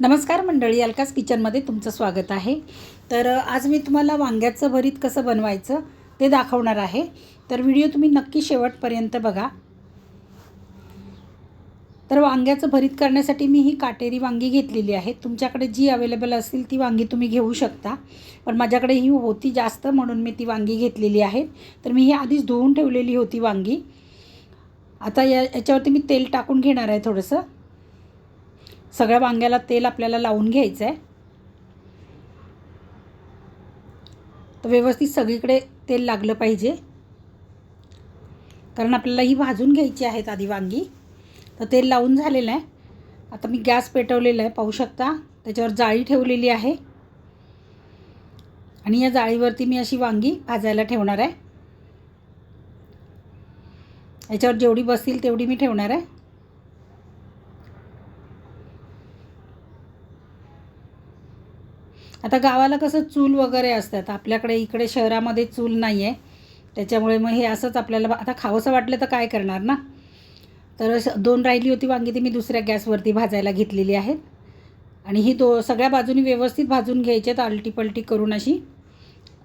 नमस्कार मंडळी अलकास किचनमध्ये तुमचं स्वागत आहे. तर आज मी तुम्हाला वांग्याचं भरीत कसं बनवायचं ते दाखवणार आहे. तर व्हिडिओ तुम्ही नक्की शेवटपर्यंत बघा. तर वांग्याचं भरीत करण्यासाठी मी ही काटेरी वांगी घेतलेली आहे. तुमच्याकडे जी अवेलेबल असतील ती वांगी तुम्ही घेऊ शकता. पण माझ्याकडे ही होती जास्त म्हणून मी ती वांगी घेतलेली आहे. तर मी ही आधीच धुवून ठेवलेली होती वांगी. आता या याच्यावरती मी तेल टाकून घेणार आहे थोडंसं. सगळ्या वांग्याला तेल आपल्याला लावून घ्यायचं आहे तर व्यवस्थित सगळीकडे तेल लागलं पाहिजे. कारण आपल्याला ही भाजून घ्यायची आहेत आधी वांगी. तर तेल लावून झालेलं आहे. आता मी गॅस पेटवलेला आहे पाहू शकता. त्याच्यावर जाळी ठेवलेली आहे. आणि या जाळीवरती मी अशी वांगी भाजायला ठेवणार आहे. याच्यावर जेवढी बसतील तेवढी मी ठेवणार आहे. आता गावाला कसं चूल वगैरे असतात. आपल्याकडे इकडे शहरामध्ये चूल नाही आहे त्याच्यामुळे मग हे असंच आपल्याला आता खावंसं वाटलं तर काय करणार ना? तर दोन राहिली होती वांगी ती मी दुसऱ्या गॅसवरती भाजायला घेतलेली आहेत. आणि ही दो सगळ्या बाजूनी व्यवस्थित भाजून घ्यायचे आहेत आलटी पलटी करून अशी.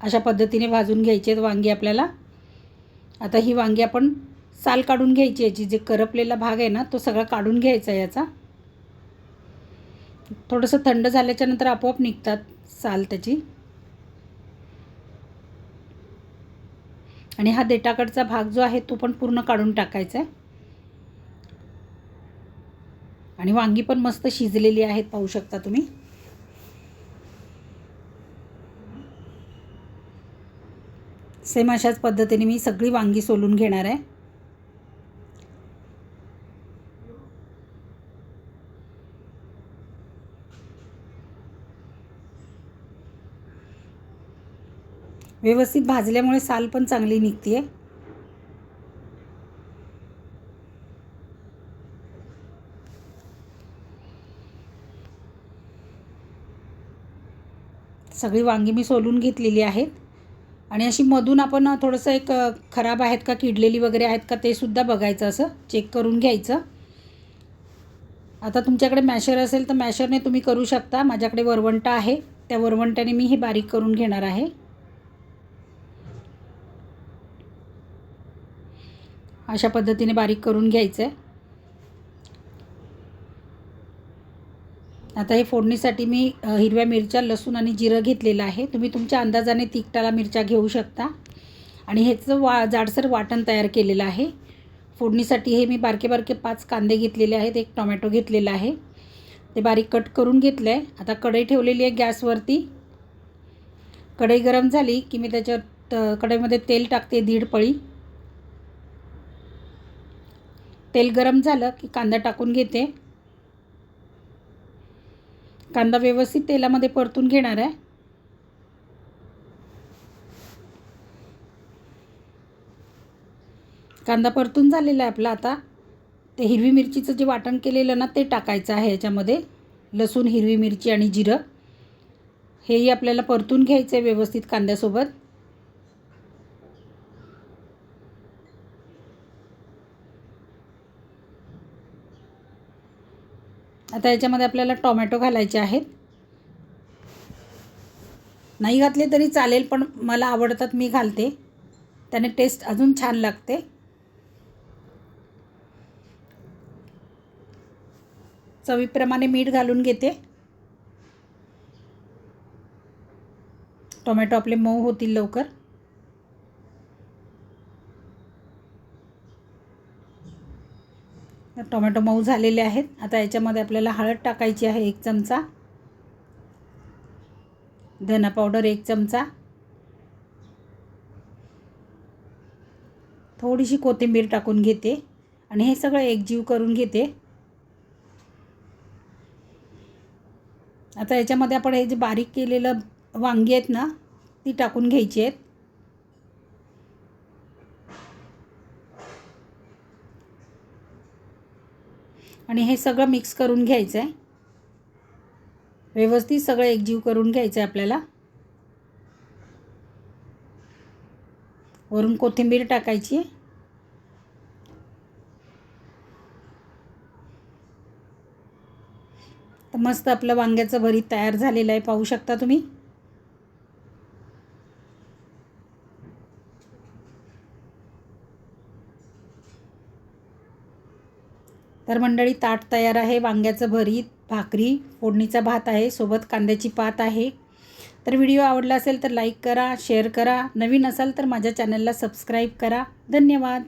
अशा पद्धतीने भाजून घ्यायचे आहेत वांगी आपल्याला. आता ही वांगी आपण साल काढून घ्यायची याची जे करपलेला भाग आहे ना तो सगळा काढून घ्यायचा आहे याचा. थोडंसं थंड झाल्याच्यानंतर आपोआप निघतात. साल त्याची. आणि हा देटाकडचा भाग जो आहे तो पण पूर्ण काढून टाकायचा आहे. आणि वांगी पण मस्त शिजलेली आहेत पाहू शकता तुम्ही. सेम अशाच पद्धतीने मी सगळी वांगी सोलून घेणार आहे. व्यवस्थित भाजल्यामुळे साल पण चांगली निघते आहे सगळी वांगी मी सोलून घेतलेली आहेत. आणि अशी मधून आपण थोडंसं एक खराब आहेत का किडलेली वगैरे आहेत का ते सुद्धा बघायचं असं. चेक करून घ्यायचं. आता तुमच्याकडे मॅशर असेल तर मॅशरने तुम्ही करू शकता. माझ्याकडे वरवंटा आहे. त्या वरवंट्याने मी हे बारीक करून घेणार आहे. अशा पद्धतीने बारीक करून घ्यायचं आहे आता हे फोडणीसाठी मी हिरव्या मिरच्या लसूण आणि जिरं घेतलेलं आहे. तुम्ही तुमच्या अंदाजाने तिखटाला मिरच्या घेऊ शकता. आणि ह्याचं वा जाडसर वाटण तयार केलेलं आहे. फोडणीसाठी हे मी बारके बारके पाच कांदे घेतलेले आहेत. एक टोमॅटो घेतलेला आहे. ते बारीक कट करून घेतलं आहे आता कढई ठेवलेली आहे गॅसवरती. कढई गरम झाली की मी त्याच्यात कढईमध्ये तेल टाकते दीड पळी. तेल गरम झालं की कांदा टाकून घेते. कांदा व्यवस्थित तेलामध्ये परतून घेणार आहे. कांदा परतून झालेला आहे आपला आता. ते हिरवी मिरचीचं जे वाटण केलेलं ना ते टाकायचं आहे याच्यामध्ये. लसूण हिरवी मिरची आणि जिरं. हेही आपल्याला परतून घ्यायचं आहे व्यवस्थित कांद्यासोबत. आता याच्यामध्ये आपल्याला टोमॅटो घालायचे आहेत. नाही घातले तरी चालेल पण मला आवडतात मी घालते. त्याने टेस्ट अजून छान लागते. चवीप्रमाणे मीठ घालून घेते. टोमॅटो आपले मऊ होतील लवकर. टोमॅटो मऊ झालेले आहेत. आता याच्यामध्ये आपल्याला हळद टाकायची आहे एक चमचा. धना पावडर एक चमचा. थोडीशी कोथिंबीर टाकून घेते आणि हे सगळं एकजीव करून घेते. आता याच्यामध्ये आपण हे जे बारीक केलेलं वांगी आहेत ना ती टाकून घ्यायची आहेत. आणि हे सगळं मिक्स करून घ्यायचं आहे व्यवस्थित सगळं एकजीव करून घ्यायचं आहे आपल्याला. वरून कोथिंबीर टाकायची. तर मस्त आपलं वांग्याचं भरीत तयार झालेलं आहे. पाहू शकता तुम्ही. तर मंडळी ताट तयार आहे वांग्याचं भरीत भाकरी फोडणीचा भात आहे सोबत कांद्याची पात आहे. तर व्हिडिओ आवडला असेल तर लाईक करा शेअर करा. नवीन असाल तर माझ्या चॅनलला सबस्क्राईब करा. धन्यवाद.